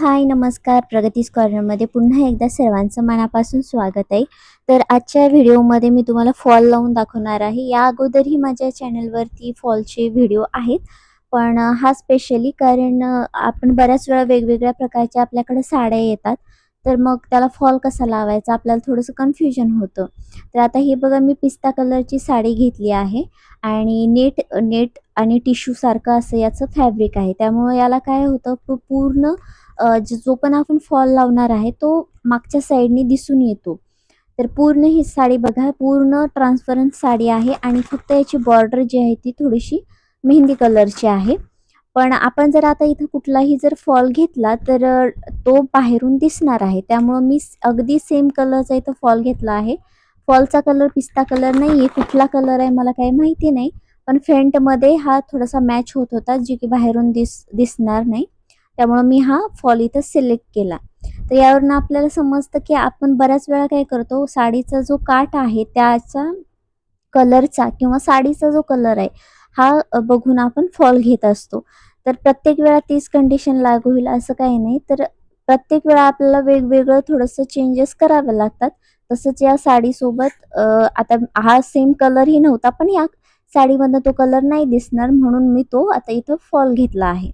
हाय नमस्कार. प्रगतीस कॉर्नरमध्ये पुन्हा एकदा सर्वांचं मनापासून स्वागत आहे. तर आजच्या व्हिडिओमध्ये मी तुम्हाला फॉल लावून दाखवणार आहे. या अगोदरही माझ्या चॅनलवरती फॉलचे व्हिडिओ आहेत. पण हा स्पेशली कारण आपण बऱ्याच वेळा वेगवेगळ्या प्रकारच्या आपल्याकडे साड्या येतात. तर मग त्याला फॉल कसा लावायचा आपल्याला थोडंसं कन्फ्युजन होतं. तर आता हे बघा मी पिस्ता कलरची साडी घेतली आहे. आणि नेट नेट आणि टिश्यूसारखं असं याचं फॅब्रिक आहे. त्यामुळे याला काय होतं पूर्ण जो पण आपण फॉल लावणार आहे तो मागच्या साईडने दिसून येतो. तर पूर्ण ही साडी बघा पूर्ण ट्रान्सपरंट साडी आहे आणि फक्त याची बॉर्डर जी आहे ती थोडीशी मेहंदी कलरची आहे. पण आपण जर आता इथं कुठलाही जर फॉल घेतला तर तो बाहेरून दिसणार आहे. त्यामुळं मी अगदी सेम कलरचा इथं फॉल घेतला आहे. फॉलचा कलर पिस्ता कलर नाही आहे कुठला कलर आहे मला काही माहिती नाही. पण फ्रंटमध्ये हा थोडासा मॅच होत होता जे की बाहेरून दिस दिसणार नाही. त्यामुळं मी हा फॉल इथं सिलेक्ट केला. तर यावरनं आपल्याला समजतं की आपण बऱ्याच वेळा काय करतो साडीचा जो काठ आहे त्याचा कलरचा किंवा साडीचा जो कलर आहे हा बघून आपण फॉल घेत असतो. तर प्रत्येक वेळा तीच कंडिशन लागू होईल असं काही नाही. तर प्रत्येक वेळा आपल्याला वेगवेगळं थोडंसं चेंजेस करावे लागतात. तसंच या साडीसोबत आता हा सेम कलरही नव्हता पण या साडीमधनं तो कलर नाही दिसणार म्हणून मी तो आता इथं फॉल घेतला आहे.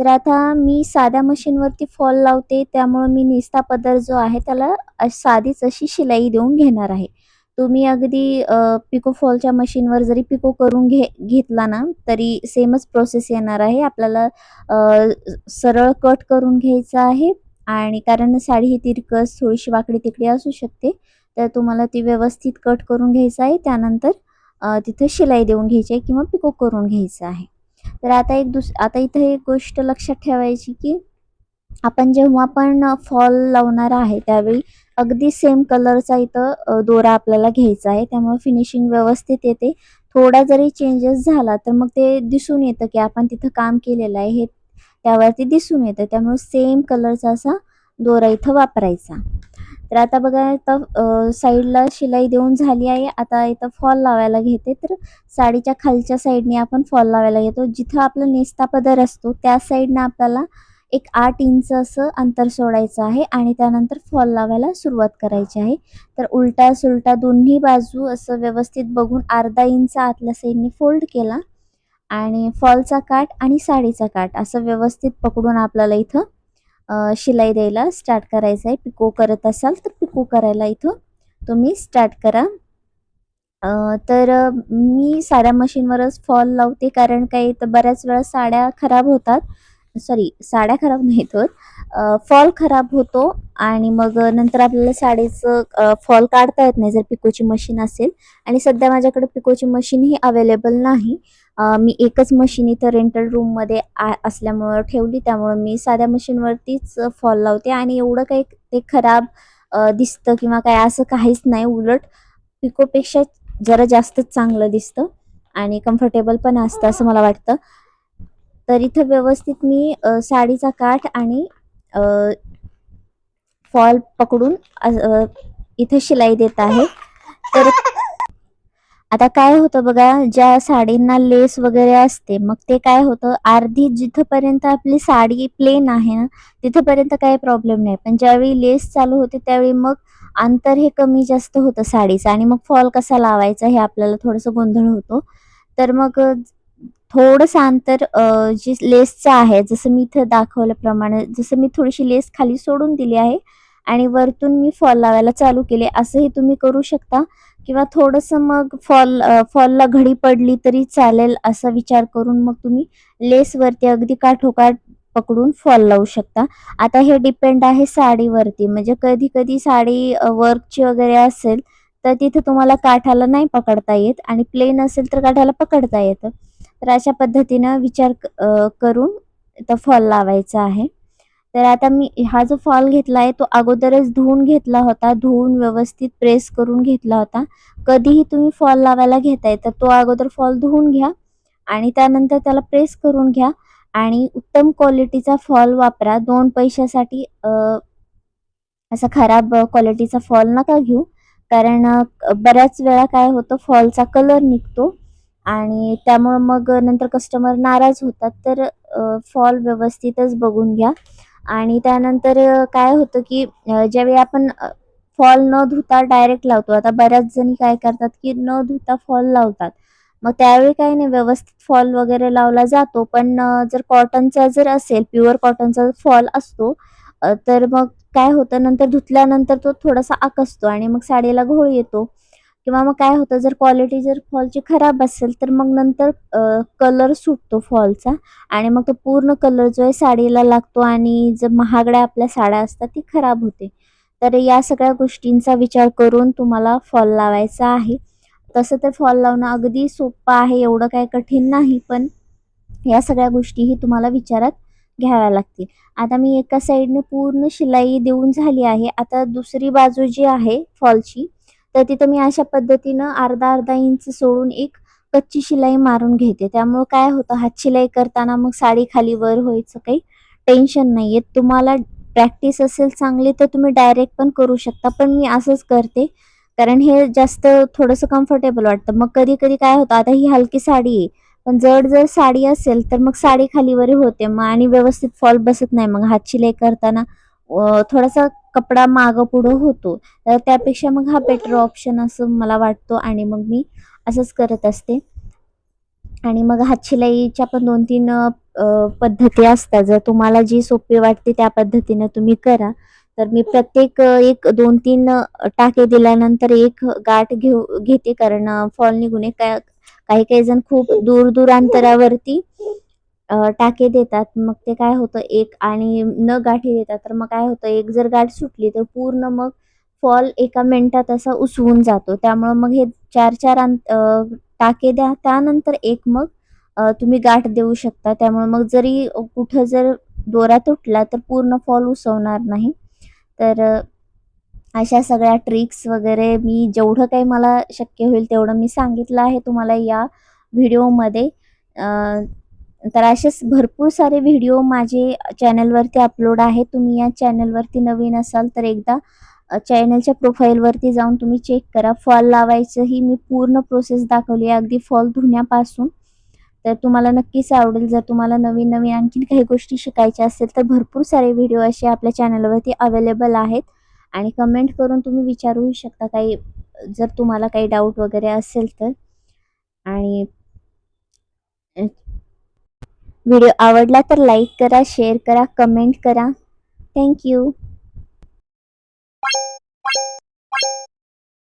तर आता मी साध्या मशीनवरती फॉल लावते. त्यामुळं मी निस्ता पदर जो आहे त्याला साधीच अशी शिलाई देऊन घेणार आहे. तुम्ही अगदी पिको फॉलच्या मशीनवर जरी पिको करून घे घेतला ना तरी सेमच प्रोसेस येणार आहे. आपल्याला सरळ कट करून घ्यायचं आहे. आणि कारण साडी ही तिरकस थोडीशी वाकडी तिकडी असू शकते. तर तुम्हाला ती व्यवस्थित कट करून घ्यायचं आहे. त्यानंतर तिथं शिलाई देऊन घ्यायची आहे किंवा पिको करून घ्यायचं आहे. तर आता एक दुस आता इथं एक गोष्ट लक्षात ठेवायची की आपण जेव्हा पण फॉल लावणार आहे त्यावेळी अगदी सेम कलरचा इथं दोरा आपल्याला घ्यायचा आहे. त्यामुळे फिनिशिंग व्यवस्थित येते. थोडा जरी चेंजेस झाला तर मग ते दिसून येतं की आपण तिथं काम केलेलं आहे. हे त्यावरती दिसून येतं. त्यामुळे सेम कलरचा असा दोरा इथं वापरायचा. तर आता बघा आता साईडला शिलाई देऊन झाली आहे. आता इथं फॉल लावायला घेते. तर साडीच्या खालच्या साईडने आपण फॉल लावायला घेतो जिथं आपला नेस्ता पदर असतो त्या साईडनं आपल्याला एक आठ इंच असं अंतर सोडायचं आहे आणि त्यानंतर फॉल लावायला सुरुवात करायची आहे. तर उलटा सुलटा दोन्ही बाजू असं व्यवस्थित बघून अर्धा इंच आतल्या साईडने फोल्ड केला आणि फॉलचा काठ आणि साडीचा काठ असं व्यवस्थित पकडून आपल्याला इथं शिलाई द्यायला स्टार्ट करायचं आहे. पिको करत असाल तर पिको करायला इथं तुम्ही स्टार्ट करा. अ, तर मी साड्या मशीनवरच फॉल लावते कारण काही तर बऱ्याच वेळा साड्या खराब होतात. सॉरी साड्या खराब नाहीत होत. फॉल खराब होतो आणि मग नंतर आपल्याला साडीचं फॉल काढता येत नाही जर पिकोची मशीन असेल. आणि सध्या माझ्याकडे पिकोची मशीन ही अवेलेबल नाही. मी एकच मशीन इथं रेंटल रूममध्ये आ असल्यामुळं ठेवली. त्यामुळं मी साध्या मशीनवरतीच फॉल लावते. आणि एवढं काही ते खराब दिसतं किंवा काय असं काहीच नाही. उलट पिकोपेक्षा जरा जास्तच चांगलं दिसतं. आणि कम्फर्टेबल पण असतं असं मला वाटतं. तर इथं व्यवस्थित मी साडीचा काठ आणि फॉल पकडून इथं शिलाई देत आहे. तर आता काय होतं बघा ज्या साडींना लेस वगैरे असते मग ते काय होतं अर्धी जिथपर्यंत आपली साडी प्लेन आहे ना तिथपर्यंत काही प्रॉब्लेम नाही. पण ज्यावेळी लेस चालू होते त्यावेळी मग अंतर हे कमी जास्त होतं साडीचं आणि मग फॉल कसा लावायचा हे आपल्याला थोडंसं गोंधळ होतो. तर मग थोडंसं अंतर जी जे लेसचं आहे जसं मी इथं दाखवल्याप्रमाणे जसं मी थोडीशी लेस खाली सोडून दिली आहे आणि वरतून मी फॉल लावायला चालू केले असंही तुम्ही करू शकता. किंवा थोडंसं मग फॉल फॉलला घडी पडली तरी चालेल असा विचार करून मग तुम्ही लेसवरती अगदी काठोकाठ पकडून फॉल लावू शकता. आता हे डिपेंड आहे साडीवरती म्हणजे कधी कधी साडी वर्कची वगैरे असेल तर तिथे तुम्हाला काठाला नाही पकडता येत आणि प्लेन असेल तर काठाला पकडता येतं. तर अशा पद्धतीनं विचार क- करून तर फॉल लावायचा आहे. तर आता मी हा जो फॉल घेतला आहे तो अगोदरच धुवून घेतला होता धुवून व्यवस्थित प्रेस करून घेतला होता. कधीही तुम्ही फॉल लावायला घेताय तर तो अगोदर फॉल धुवून घ्या आणि त्यानंतर त्याला प्रेस करून घ्या आणि उत्तम क्वालिटीचा फॉल वापरा. दोन पैशासाठी असा खराब क्वालिटीचा फॉल नका घेऊ. कारण बऱ्याच वेळा काय होतं फॉलचा कलर निघतो. आणि त्यामुळं मग नंतर कस्टमर नाराज होतात. तर फॉल व्यवस्थितच बघून घ्या. आणि त्यानंतर काय होतं की ज्यावेळी आपण फॉल न धुता डायरेक्ट लावतो. आता बऱ्याच जणी काय करतात की न धुता फॉल लावतात. मग त्यावेळी काही नाही व्यवस्थित फॉल वगैरे लावला जातो. पण जर कॉटनचा जर असेल प्युअर कॉटनचा फॉल असतो तर मग काय होतं नंतर धुतल्यानंतर तो थोडासा आकसतो आणि मग साडीला घोळ येतो. किंवा मग काय होतं जर क्वालिटी जर फॉलची खराब असेल तर मग नंतर कलर सुटतो फॉलचा आणि मग तो पूर्ण कलर जो आहे साडीला लागतो आणि जर महागड्या आपल्या साड्या असतात ती खराब होते. तर या सगळ्या गोष्टींचा विचार करून तुम्हाला फॉल लावायचा आहे. तसं तर फॉल लावणं अगदी सोपं आहे एवढं काय कठीण नाही पण या सगळ्या गोष्टीही तुम्हाला विचारात घ्याव्या लागतील. आता मी एका साईडने पूर्ण शिलाई देऊन झाली आहे. आता दुसरी बाजू जी आहे फॉलची तर तिथं मी अशा पद्धतीनं अर्धा अर्धा इंच सोडून एक कच्ची शिलाई मारून घेते. त्यामुळं काय होतं हात शिलाई करताना मग साडी खाली वर व्हायचं काही टेन्शन नाही आहे तुम्हाला प्रॅक्टिस असेल चांगली तर तुम्ही डायरेक्ट पण करू शकता. पण मी असंच करते. कारण हे जास्त थोडंसं कम्फर्टेबल वाटतं. मग कधी कधी काय होतं आता ही हलकी साडी आहे. पण जड जर साडी असेल तर मग साडी खालीवर होते. मग आणि व्यवस्थित फॉल बसत नाही. मग हात शिलाई करताना थोडासा कपडा मागं पुढं होतो. तर त्यापेक्षा मग हा बेटर ऑप्शन असं मला वाटतो आणि मग मी असंच करत असते. आणि मग हातशिलाईच्या पण दोन तीन पद्धती असतात. जर तुम्हाला जी सोपी वाटते त्या पद्धतीने तुम्ही करा. तर मी प्रत्येक एक दोन तीन टाके दिल्यानंतर एक गाठ घेऊ घेते. कारण फॉल निघून काही काही जण खूप दूर दूर अंतरावरती टाके देतात मग ते काय होतं एक आणि न गाठी देतात तर मग काय होतं एक जर गाठ सुटली तर पूर्ण मग फॉल एका मिनटात असा उसवून जातो. त्यामुळं मग हे चार चार अंत टाके द्या त्यानंतर एक मग तुम्ही गाठ देऊ शकता. त्यामुळे मग जरी कुठं जर दोरा तुटला तर पूर्ण फॉल उसवणार नाही. तर अशा सगळ्या ट्रिक्स वगैरे मी जेवढं काही मला शक्य होईल तेवढं मी सांगितलं आहे तुम्हाला या व्हिडिओमध्ये. तर असेच भरपूर सारे व्हिडिओ माझे चॅनलवरती अपलोड आहे. तुम्ही या चॅनलवरती नवीन असाल तर एकदा चॅनलच्या प्रोफाईलवरती जाऊन तुम्ही चेक करा. फॉल लावायचं ही मी पूर्ण प्रोसेस दाखवली आहे. अगदी फॉल धुण्यापासून. तर तुम्हाला नक्कीच आवडेल. जर तुम्हाला नवीन नवीन आणखीन काही गोष्टी शिकायच्या असेल तर भरपूर सारे व्हिडिओ असे आपल्या चॅनलवरती अवेलेबल आहेत. आणि कमेंट करून तुम्ही विचारूही शकता काही जर तुम्हाला काही डाऊट वगैरे असेल तर. आणि व्हिडिओ आवडला तर लाईक करा शेअर करा कमेंट करा. थँक्यू